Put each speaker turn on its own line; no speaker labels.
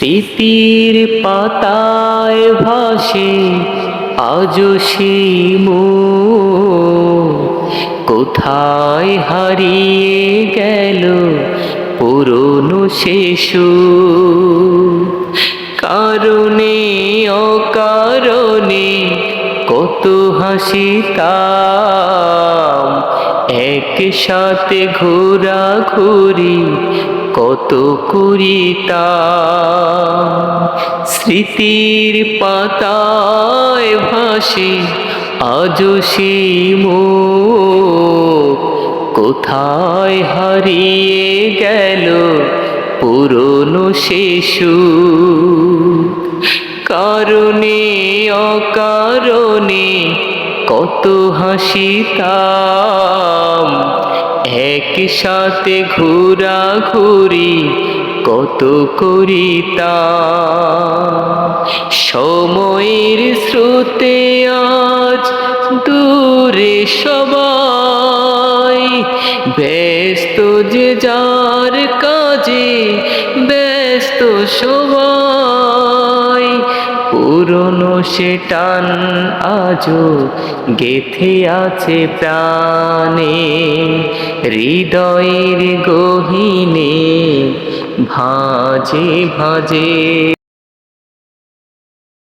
স্মৃতির পাতায় ভাসে আজ মো কোথায় হারিয়ে গেল পুরনো শিশু? কারণে, অকারণে কত হাসিতাম। একসাথে ঘোরা ঘুরি কত করিতাম স্মৃতির পাতায় ভাসে আজ কোথায় হারিয়ে গেল পুরনো শিশু কারণে, অকারণে কত হাসিতাম। একসাথে ঘোরা ঘুরি কত করিতাম সময়ের স্রোতে আজ দূরে সবাই, ব্যস্ত যে যার কাজে ব্যস্ত সবাই। পুরনো সে টান আজও গেথে আছে প্রাণে। হৃদয়ের গহিনে ভাজে ভাজে